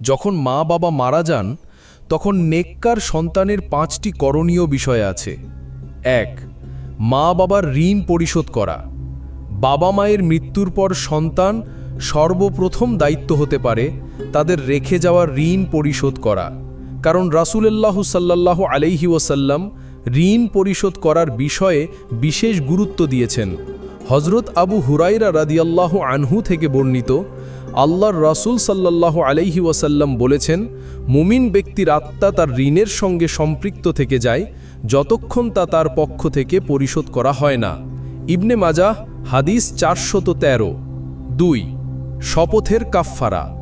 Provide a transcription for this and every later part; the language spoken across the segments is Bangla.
যখন মা বাবা মারা যান, তখন নেককার সন্তানের পাঁচটি করণীয় বিষয় আছে। এক, মা বাবার ঋণ পরিশোধ করা। বাবা মায়ের মৃত্যুর পর সন্তান সর্বপ্রথম দায়িত্ব হতে পারে তাদের রেখে যাওয়া ঋণ পরিশোধ করা। কারণ রাসূলুল্লাহ সাল্লাল্লাহু আলাইহি ওয়াসাল্লাম ঋণ পরিশোধ করার বিষয়ে বিশেষ গুরুত্ব দিয়েছেন। হজরত আবু হুরাইরা রাদিয়াল্লাহ আনহু থেকে বর্ণিত, আল্লাহর রাসূল সাল্লাল্লাহু আলাইহি ওয়াসাল্লাম বলেছেন, মুমিন ব্যক্তির আত্মা তার ঋণের সঙ্গে সম্পৃক্ত থেকে যায়, যতক্ষণ তা তার পক্ষ থেকে পরিশোধ করা হয় না। ইবনে মাজাহ, হাদিস চারশত তেরো। দুই, শপথের কাফফারা।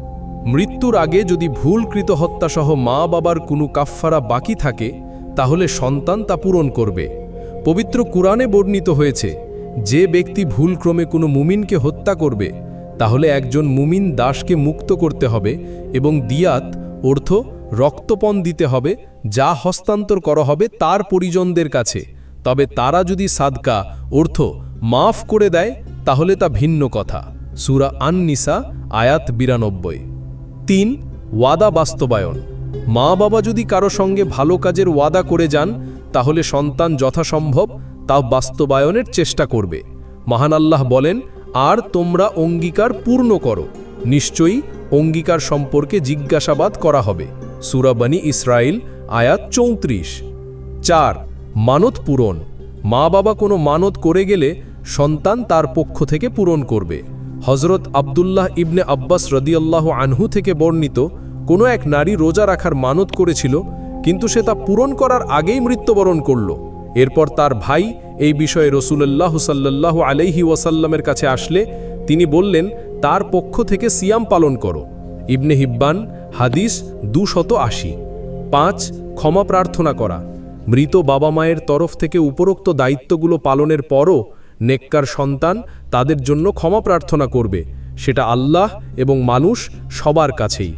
মৃত্যুর আগে যদি ভুলকৃত হত্যাসহ মা বাবার কোনো কাফফারা বাকি থাকে, তাহলে সন্তান তা পূরণ করবে। পবিত্র কুরআনে বর্ণিত হয়েছে যে ব্যক্তি ভুলক্রমে কোনো মুমিনকে হত্যা করবে, তাহলে একজন মুমিন দাসকে মুক্ত করতে হবে এবং দিয়াত, অর্থ, রক্তপণ দিতে হবে, যা হস্তান্তর করা হবে তার পরিজনদের কাছে। তবে তারা যদি সাদকা, অর্থ, মাফ করে দেয়, তাহলে তা ভিন্ন কথা। সুরা আন নিসা আয়াত বিরানব্বই। তিন, ওয়াদা বাস্তবায়ন। মা বাবা যদি কারও সঙ্গে ভালো কাজের ওয়াদা করে যান, তাহলে সন্তান যথাসম্ভব তা বাস্তবায়নের চেষ্টা করবে। মহান আল্লাহ বলেন, আর তোমরা অঙ্গীকার পূর্ণ করো। নিশ্চয়ই অঙ্গীকার সম্পর্কে জিজ্ঞাসাবাদ করা হবে। সুরাবানী ইসরায়েল আয়াত চৌত্রিশ। চার, মানত পূরণ। মা বাবা কোনো মানত করে গেলে সন্তান তার পক্ষ থেকে পূরণ করবে। হজরত আবদুল্লাহ ইবনে আব্বাস রদিয়াল্লাহ আনহু থেকে বর্ণিত, কোনো এক নারী রোজা রাখার মানত করেছিল, কিন্তু সে তা পূরণ করার আগেই মৃত্যুবরণ করল। এরপর তার ভাই এই বিষয়ে রসুলল্লাহ সাল্লাল্লাহু আলাইহি ওয়াসাল্লামের কাছে আসলে তিনি বললেন, তার পক্ষ থেকে সিয়াম পালন করো। ইবনে হিব্বান, হাদিস দুশত আশি। পাঁচ, ক্ষমা প্রার্থনা করা। মৃত বাবা মায়ের তরফ থেকে উপরোক্ত দায়িত্বগুলো পালনের পরও নেককার সন্তান তাদের জন্য ক্ষমা প্রার্থনা করবে। সেটা আল্লাহ এবং মানুষ সবার কাছেই।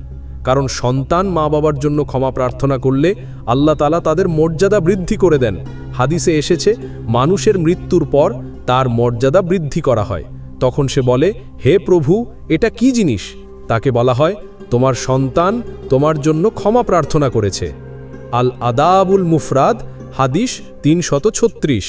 কারণ সন্তান মা বাবার জন্য ক্ষমা প্রার্থনা করলে আল্লাহ তালা তাদের মর্যাদা বৃদ্ধি করে দেন। হাদিসে এসেছে, মানুষের মৃত্যুর পর তার মর্যাদা বৃদ্ধি করা হয়। তখন সে বলে, হে প্রভু, এটা কি জিনিস? তাকে বলা হয়, তোমার সন্তান তোমার জন্য ক্ষমা প্রার্থনা করেছে। আল আদাবুল মুফরাদ, হাদিস তিনশত ছত্রিশ।